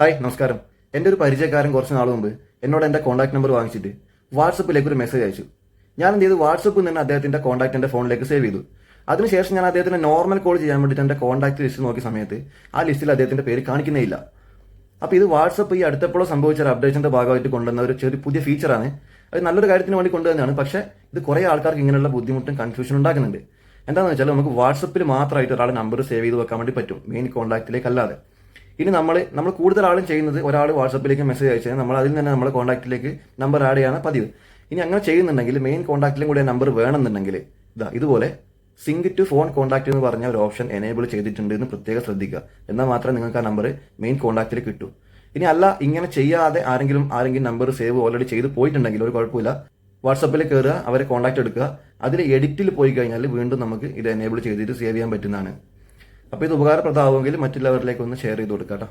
Hi നമസ്കാരം. എന്റെ ഒരു പരിചയക്കാരൻ കുറച്ച് നാൾ മുമ്പ് എന്നോട് എന്റെ കോൺടാക്ട് നമ്പർ വാങ്ങിച്ചിട്ട് വാട്സപ്പിലേക്ക് ഒരു മെസ്സേജ് അയച്ചു. ഞാൻ എന്ത് ചെയ്തു? വാട്സപ്പിൽ നിന്ന് അദ്ദേഹത്തിന്റെ കോൺടാക്ട് എന്റെ ഫോണിലേക്ക് സേവ് ചെയ്തു. അതിനുശേഷം ഞാൻ അദ്ദേഹത്തിന് നോർമൽ കോൾ ചെയ്യാൻ വേണ്ടിയിട്ട് എന്റെ കോൺടാക്ട് ലിസ്റ്റ് നോക്കിയ സമയത്ത് ആ ലിസ്റ്റിൽ അദ്ദേഹത്തിന്റെ പേര് കാണിക്കുന്നേ ഇല്ല അപ്പോൾ ഇത് വാട്സപ്പ് ഈ അടുത്തപ്പോഴോ സംഭവിച്ച ഒരു അപ്ഡേഷന്റെ ഭാഗമായിട്ട് കൊണ്ടുവന്ന ഒരു ചെറിയ പുതിയ ഫീച്ചറാണ് അത് നല്ലൊരു കാര്യത്തിന് വേണ്ടി കൊണ്ടുവന്നതാണ്. പക്ഷേ ഇത് കുറേ ആൾക്കാർക്ക് ഇങ്ങനെയുള്ള ബുദ്ധിമുട്ടും കൺഫ്യൂഷൻ ഉണ്ടാക്കുന്നുണ്ട്. എന്താണെന്ന് വെച്ചാൽ നമുക്ക് വാട്സപ്പിൽ മാത്രമായിട്ട് ഒരാളെ നമ്പർ സേവ് ചെയ്ത് വെക്കാൻ വേണ്ടി പറ്റും. മെയിൻ കോൺടാക്റ്റിലേക്ക് അല്ലാതെ ഇനി നമ്മൾ നമ്മൾ കൂടുതൽ ആളും ചെയ്യുന്നത് ഒരാൾ വാട്സപ്പിലേക്ക് മെസ്സേജ് അയച്ചാൽ നമ്മൾ അതിൽ തന്നെ നമ്മുടെ കോൺടാക്റ്റിലേക്ക് നമ്പർ ആഡ് ചെയ്യാണ് പതിവ്. ഇനി അങ്ങനെ ചെയ്യുന്നുണ്ടെങ്കിൽ മെയിൻ കോൺടാക്റ്റിലും കൂടി നമ്പർ വേണമെന്നുണ്ടെങ്കിൽ ഇതാ ഇതുപോലെ സിങ്ക് ടു ഫോൺ കോൺടാക്ട് എന്ന് പറഞ്ഞ ഒരു ഓപ്ഷൻ എനേബിൾ ചെയ്തിട്ടുണ്ട് എന്ന് പ്രത്യേകം ശ്രദ്ധിക്കുക. എന്നാൽ മാത്രമേ നിങ്ങൾക്ക് ആ നമ്പർ മെയിൻ കോൺടാക്റ്റിൽ കിട്ടൂ. ഇനി അല്ല ഇങ്ങനെ ചെയ്യാതെ ആരെങ്കിലും ആരെങ്കിലും നമ്പർ സേവ് ഓൾറെഡി ചെയ്ത് പോയിട്ടുണ്ടെങ്കിൽ ഒരു കുഴപ്പമില്ല. വാട്സപ്പിൽ കയറുക അവരെ കോൺടാക്ട് എടുക്കുക. അതിൽ എഡിറ്റിൽ പോയി കഴിഞ്ഞാൽ വീണ്ടും നമുക്ക് ഇത് എനേബിൾ ചെയ്തിട്ട് സേവ് ചെയ്യാൻ പറ്റുന്നതാണ്. അപ്പോൾ ഇത് ഉപകാരപ്രദമാവുമെങ്കിൽ മറ്റുള്ളവരിലേക്ക് ഒന്ന് ഷെയർ ചെയ്ത് കൊടുക്കാം കേട്ടോ